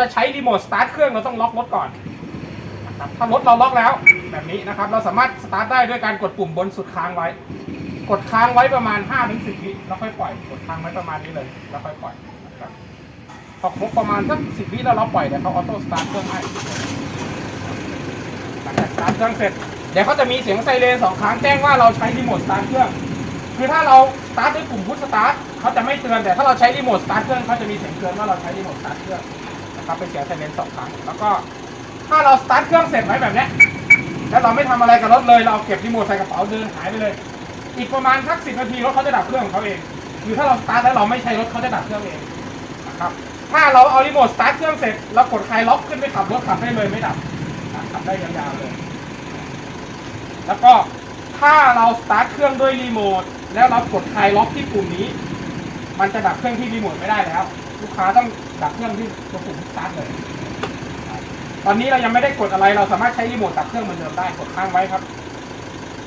จะใช้รีโมทสตาร์ทเครื่องเราต้องล็อกรถก่อนนะครับถ้ารถเราล็อกแล้วแบบนี้นะครับ เราสามารถสตาร์ทได้ด้วยการกดปุ่มบนสุดค้างไว้ กดค้างไว้ประมาณ5ถึง10วิแล้วค่อยปล่อย กดค้างไว้ประมาณนี้เลย แล้วค่อยปล่อยนะครับพอครบประมาณสัก10วิแล้วเราปล่อยเดี๋ยวเขาออโต้สตาร์ทเครื่องให้หลังจากสตาร์ทเครื่องเสร็จเดี๋ยวเขาจะมีเสียงไซเรนสองครั้งแจ้งว่าเราใช้รีโมทสตาร์ทเครื่อง คือถ้าเราสตาร์ทด้วยปุ่มพุชสตาร์ทเขาจะไม่เตือนแต่ถ้าเราใช้รีโมทสตาร์ทเครื่องเขาจะมีเสียงเตือนว่าเราใช้รีโมทสตาร์ทเครื่อง นะครับเป็นเสียงไซเรนสองครั้งแล้วก็ถ้าเราสตาร์ทเครื่องเสร็จไว้แบบเนี้ยแล้วเราไม่ทำอะไรกับรถเลยเราเอาเก็บรีโมทใส่กระเป๋าเดินหายไปเลย อีกประมาณสักสิบนาทีรถเขาจะดับเครื่องของเขาเองคือถ้าเราสตาร์ทแล้วเราไม่ใช้รถเขาจะดับเครื่องเองนะครับถ้าเราเอารีโมทสตาร์ทเครื่องเสร็จเรากดคลายล็อกขึ้นไปขับรถขับได้เลยไม่ดับขับได้ยาวๆเลย แล้วก็ถ้าเราสตาร์ทเครื่องด้วยรีโมทแล้วเรากดคลายล็อกที่ปุ่มนี้ มันจะดับเครื่องที่รีโมทไม่ได้แล้ว ลูกค้าต้องดับเครื่องที่ตัวปุ่มสตาร์ทเลย ตอนนี้เรายังไม่ได้กดอะไร เราสามารถใช้รีโมทดับเครื่องเหมือนเดิมได้ กดค้างไว้ครับ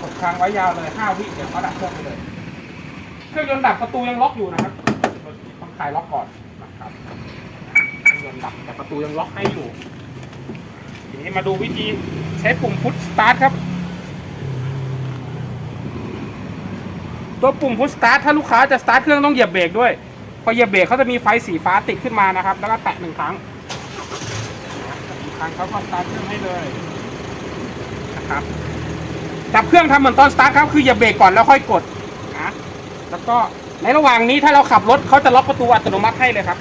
กดค้างไว้ยาวเลย5วิเดี๋ยวเขาดับเครื่องไปเลย เครื่องยนต์ดับประตูยังล็อกอยู่นะครับ ต้องคลายล็อกก่อนนะครับ เครื่องยนต์ดับแต่ประตูยังล็อกให้อยู่ ทีนี้มาดูวิธีใช้ปุ่มพุทสตาร์ทครับตัวปุ่มพุทสตาร์ทถ้าลูกค้าจะสตาร์ทเครื่องต้องเหยียบเบรกด้วย พอเหยียบเบรกเขาจะมีไฟสีฟ้าติดขึ้นมานะครับ แล้วก็แตะหนึ่งครั้งหนึ่งครั้งเขาก็สตาร์ทเครื่องให้เลยนะครับดับเครื่องทำเหมือนตอนสตาร์ทครับ คือเหยียบเบรกก่อนแล้วค่อยกดนะแล้วก็ในระหว่างนี้ถ้าเราขับรถเขาจะล็อกประตูอัตโนมัติให้เลยครับ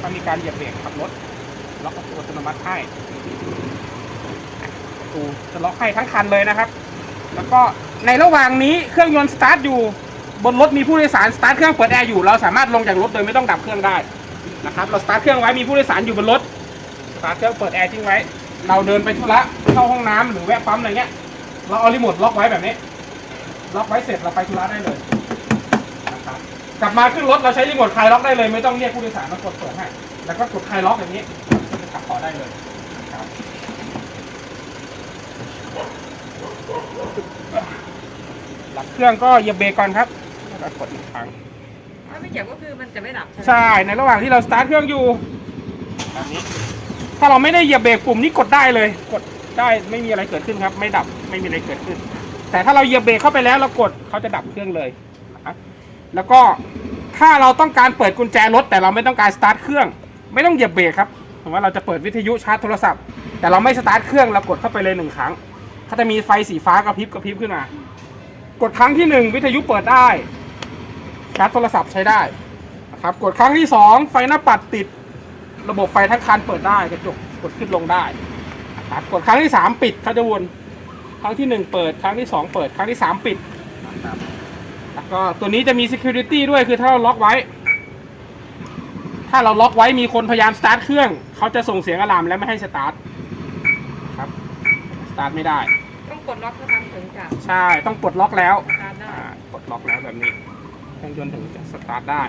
ถ้ามีการเหยียบเบรกขับรถล็อกประตูอัตโนมัติให้ประตูจะล็อกให้ทั้งคันเลยนะครับ แล้วก็ในระหว่างนี้เครื่องยนต์สตาร์ทอยู่ บนรถมีผู้โดยสารสตาร์ทเครื่องเปิดแอร์อยู่ เราสามารถลงจากรถโดยไม่ต้องดับเครื่องได้นะครับ เราสตาร์ทเครื่องไว้มีผู้โดยสารอยู่บนรถ สตาร์ทเครื่องเปิดแอร์ทิ้งไว้ เราเดินไปธุระเข้าห้องน้ำหรือแวะปั๊มอะไรเงี้ย เราเอารีโมทล็อกไว้แบบนี้ ล็อกไว้เสร็จเราไปธุระได้เลยนะครับ กลับมาขึ้นรถเราใช้รีโมทคลายล็อกได้เลย ไม่ต้องเรียกผู้โดยสารมากดเปิดให้ แล้วก็กดคลายล็อกอย่างนี้ก็ขับต่อได้เลยครับหลับเครื่องก็เหยียบเบรกก่อนครับ ก็กดอีกครั้ง ถ้าไม่เหยียบก็คือมันจะไม่ดับใช่ไหมใช่ในระหว่างที่เราสตาร์ทเครื่องอยู่แบบนี้ ถ้าเราไม่ได้เหยียบเบรกปุ่มนี้กดได้เลย กดได้ไม่มีอะไรเกิดขึ้นครับ ไม่ดับไม่มีอะไรเกิดขึ้น แต่ถ้าเราเหยียบเบรกเข้าไปแล้วเรากดเขาจะดับเครื่องเลยนะครับแล้วก็ถ้าเราต้องการเปิดกุญแจรถแต่เราไม่ต้องการสตาร์ทเครื่อง ไม่ต้องเหยียบเบรกครับสมมติว่าเราจะเปิดวิทยุชาร์จโทรศัพท์ แต่เราไม่สตาร์ทเครื่องเรากดเข้าไปเลยหนึ่งครั้งเขาจะมีไฟสีฟ้ากระพริบกระพริบขึ้นมา กดครั้งที่หนึ่งวิทยุเปิดได้ ชาร์จโทรศัพท์ใช้ได้นะครับกดครั้งที่สองไฟหน้าปัดติด ระบบไฟทั้งคันเปิดได้กระจกกดขึ้นลงได้นะครับกดครั้งที่สามปิดเขาจะวนครั้งที่หนึ่งเปิด ครั้งที่สองเปิด ครั้งที่สามปิดนะครับแล้วก็ตัวนี้จะมี security ด้วยคือถ้าเราล็อกไว้ ถ้าเราล็อกไว้มีคนพยายามสตาร์ทเครื่องเขาจะส่งเสียงอะลามและไม่ให้สตาร์ทครับสตาร์ทไม่ได้ ต้องกดล็อกเท่านั้นถึงจะใช่ต้องปลดล็อกแล้วสตาร์ทได้ อ่ากดล็อกแล้วแบบนี้ เครื่องยนต์ถึงจะสตาร์ทได้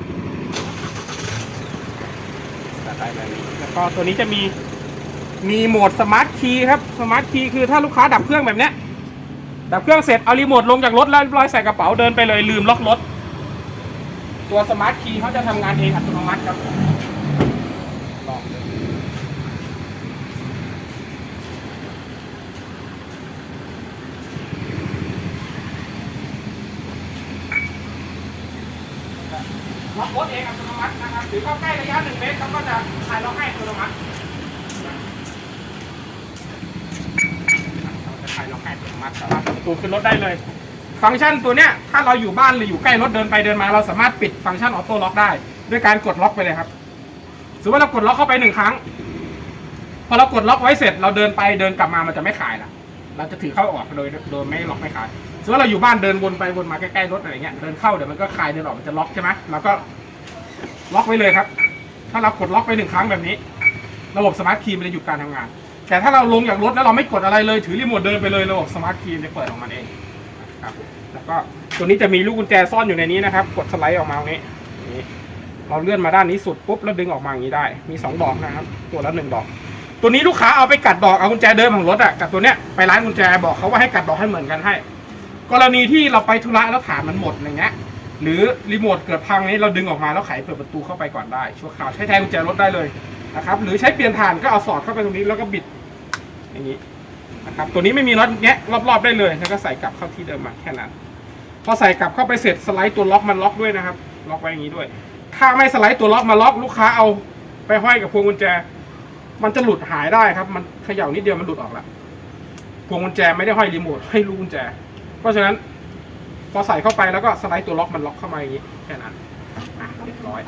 สตาร์ทได้แบบนี้แล้วก็ตัวนี้จะมีมีโหมดสมาร์ทคีย์ครับสมาร์ทคีย์คือถ้าลูกค้าดับเครื่องแบบเนี้ยดับเครื่องเสร็จเอารีโมทลงจากรถแล้วลอยใส่กระเป๋าเดินไปเลยลืมล็อกรถ ตัวสมาร์ทคีย์เขาจะทำงานเองอัตโนมัติครับลองเลย ล็อกรถเองอัตโนมัตินะครับหรือเข้าใกล้ระยะหนึ่งเมตรเขาก็จะคลายล็อกให้อัตโนมัติเราจะคลายล็อกให้อัตโนมัติสามารถเปิดประตูขึ้นรถได้เลย ฟังก์ชันตัวเนี้ยถ้าเราอยู่บ้านหรืออยู่ใกล้รถเดินไปเดินมา เราสามารถปิดฟังก์ชันออโต้ล็อกได้ ด้วยการกดล็อกไปเลยครับสมมติว่าเรากดล็อกเข้าไปหนึ่งครั้ง พอเรากดล็อกไว้เสร็จเราเดินไปเดินกลับมามันจะไม่ขายละเราจะถือเข้าออกโดยโดยไม่ล็อกไม่ขายสมมติว่าเราอยู่บ้านเดินวนไปวนมาใกล้ๆรถอะไรเงี้ยเดินเข้าเดี๋ยวมันก็คลายเดินออกมันจะล็อกใช่ไหมเราก็ ล็อกไว้เลยครับ ถ้าเรากดล็อกไปหนึ่งครั้งแบบนี้ ระบบสมาร์ทคีย์มันจะหยุดการทำงาน แต่ถ้าเราลงจากรถแล้วเราไม่กดอะไรเลย ถือรีโมทเดินไปเลยระบบสมาร์ทคีย์จะเปิดออกมาเองครับแล้วก็ตัวนี้จะมีลูกกุญแจซ่อนอยู่ในนี้นะครับ กดสไลด์ออกมาตรงนี้เราเลื่อนมาด้านนี้สุดปุ๊บแล้วดึงออกมาอย่างนี้ได้ มีสองดอกนะครับ ตัวละหนึ่งดอก ตัวนี้ลูกค้าเอาไปกัดดอกเอากุญแจเดิมของรถอะกับตัวเนี้ยไปร้านกุญแจบอกเขาว่าให้กัดดอกให้เหมือนกันให้ กรณีที่เราไปธุระแล้วฐานมันหมดอย่างเงี้ย หรือรีโมทเกิดพังนี้เราดึงออกมาแล้วไขเปิดประตูเข้าไปก่อนได้ชั่วคราวใช้แทนกุญแจรถได้เลยนะครับหรือใช้เปลี่ยนฐานก็เอาสอดเข้าไปตรงนี้แล้วก็บิดอย่างนี้นะครับตัวนี้ไม่มีน็อตแงะรอบๆได้เลยแล้วก็ใส่กลับเข้าที่เดิมมาแค่นั้น พอใส่กลับเข้าไปเสร็จสไลด์ตัวล็อกมันล็อกด้วยนะครับ ล็อกไว้อย่างนี้ด้วย ถ้าไม่สไลด์ตัวล็อกมาล็อกลูกค้าเอาไปห้อยกับพวงกุญแจ มันจะหลุดหายได้ครับ มันเขย่านิดเดียวมันหลุดออกล้วพวงกุญแจไม่ได้ห้อยรีโมทให้ลูกกุญแจ เพราะฉะนั้น พอใส่เข้าไปแล้วก็สไลด์ตัวล็อกมันล็อกเข้ามาอย่างนี้แค่นั้นอะเรียบร้อย